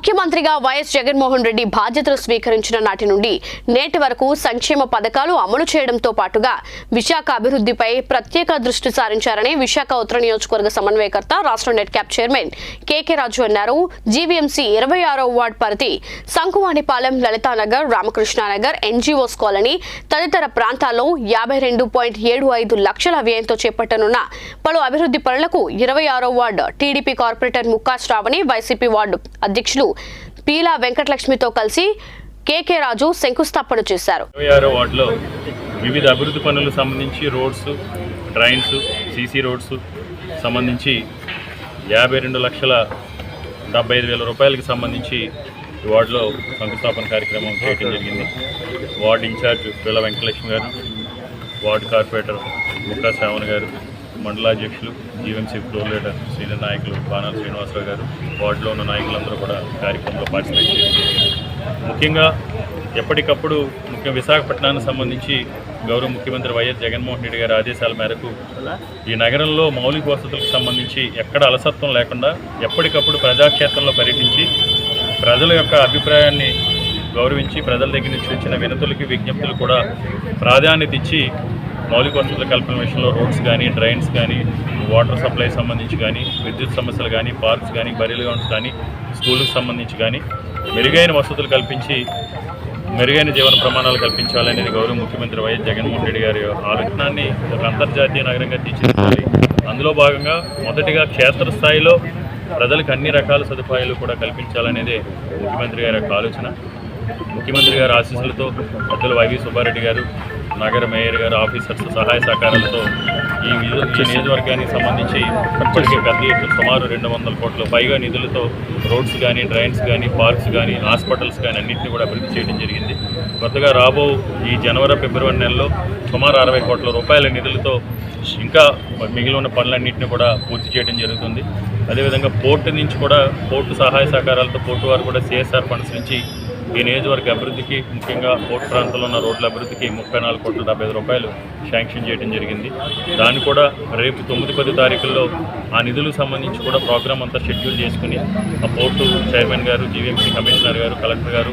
മുഖ്യമന്ത്രി ముఖ్యమంత్రిగా వైఎస్ జగన్మోహన్ రెడ్డి బాధ్యతలు స్వీకరించిన నాటి నుండి నేటి వరకు సంక్షేమ పథకాలు అమలు చేయడంతో పాటుగా విశాఖ అభివృద్ధిపై ప్రత్యేక దృష్టి సారించారని విశాఖ ఉత్తర నియోజకవర్గ సమన్వయకర్త రాష్ట్ర Net Cap chairman KK Raju అన్నారు. జీవీఎంసీ ఇరవై ఆరో వార్డ్ పరిధి శంకువాణిపాలెం లలితానగర్ రామకృష్ణానగర్ ఎన్జీఓస్ కాలనీ తదితర ప్రాంతాల్లో యాభై రెండు పాయింట్ ఏడు ఐదు లక్షల వ్యయంతో చేపట్టనున్న పలు అభివృద్ధి పనులకు ఇరవై ఆరో ward TDP corporator Mukka Sravani YCP ward అధ్యక్షులు పీలా వెంకటలక్ష్మితో కలిసి కేకే రాజు శంకుస్థాపన చేశారు. వార్డులో వివిధ అభివృద్ధి పనులకు సంబంధించి రోడ్స్ డ్రైన్స్ సీసీ రోడ్స్ సంబంధించి యాభై రెండు లక్షల డెబ్బై ఐదు వేల రూపాయలకి సంబంధించి వార్డులో శంకుస్థాపన కార్యక్రమం చేయడం జరిగింది. వార్డు ఇన్ఛార్జ్ పిల్ల వెంకటలక్ష్మి గారు వార్డు కార్పొరేటర్ ముక్కా శ్రావణ్ గారు మండలాధ్యక్షులు జీవీఎంసీ ఫ్లోర్ లీడర్ సీనియర్ నాయకులు బాణాల శ్రీనివాసరావు గారు వార్డులో ఉన్న నాయకులందరూ కూడా కార్యక్రమంలో పార్టిసిపేట్ చేశారు. ముఖ్యంగా ఎప్పటికప్పుడు ముఖ్య విశాఖపట్నానికి సంబంధించి గౌరవ ముఖ్యమంత్రి వైఎస్ జగన్మోహన్ రెడ్డి గారి ఆదేశాల మేరకు ఈ నగరంలో మౌలిక వసతులకు సంబంధించి ఎక్కడ అలసత్వం లేకుండా ఎప్పటికప్పుడు ప్రజాక్షేత్రంలో పర్యటించి ప్రజల యొక్క అభిప్రాయాన్ని గౌరవించి ప్రజల దగ్గర నుంచి వచ్చిన వినతులకి విజ్ఞప్తులు కూడా ప్రాధాన్యత ఇచ్చి మౌలిక వసతుల కల్పన విషయంలో రోడ్స్ కానీ డ్రైన్స్ కానీ వాటర్ సప్లై సంబంధించి కానీ విద్యుత్ సమస్యలు కానీ పార్క్స్ కానీ బరీలు గ్రౌండ్స్ కానీ స్కూళ్ళకు సంబంధించి కానీ మెరుగైన వసతులు కల్పించి మెరుగైన జీవన ప్రమాణాలు కల్పించాలనేది గౌరవ ముఖ్యమంత్రి వైఎస్ జగన్మోహన్ రెడ్డి గారి ఆలోచనాన్ని ఒక అంతర్జాతీయ నగరంగా తీర్చిదిద్దాలి అందులో భాగంగా మొదటిగా క్షేత్రస్థాయిలో ప్రజలకు అన్ని రకాల సదుపాయాలు కూడా కల్పించాలనేదే ముఖ్యమంత్రి గారి ఆలోచన. ముఖ్యమంత్రి గారి ఆశీస్సులతో పెద్దలు వైవి సుబ్బారెడ్డి గారు నగర మేయర్ గారు ఆఫీసర్స్ సహాయ సహకారాలతో ఈ నియోజకవర్గానికి సంబంధించి ఇప్పటికే పెద్ద ఎత్తున సుమారు రెండు వందల కోట్ల పైగా నిధులతో రోడ్స్ కానీ డ్రైన్స్ కానీ పార్క్స్ కానీ హాస్పిటల్స్ కానీ అన్నింటినీ కూడా అభివృద్ధి చేయడం జరిగింది. కొత్తగా రాబో ఈ జనవరి ఫిబ్రవరి నెలలో సుమారు అరవై కోట్ల రూపాయల నిధులతో ఇంకా మిగిలి ఉన్న పనులన్నింటినీ కూడా పూర్తి చేయడం జరుగుతుంది. అదేవిధంగా పోర్టు నుంచి కూడా పోర్టు సహాయ సహకారాలతో పోర్టు వారు కూడా సిఎస్ఆర్ ఫండ్స్ నుంచి ఈ నియోజకవర్గ అభివృద్ధికి ముఖ్యంగా పోర్టు ప్రాంతంలో ఉన్న రోడ్ల అభివృద్ధికి ముప్పై నాలుగు కోట్ల డెబ్బై ఐదు రూపాయలు శాంక్షన్ చేయడం జరిగింది. దాన్ని కూడా రేపు తొమ్మిది పది తారీఖుల్లో ఆ నిధులకు సంబంధించి కూడా ప్రోగ్రామ్ అంతా షెడ్యూల్ చేసుకుని ఆ port chairman garu GVMC commissioner garu collector garu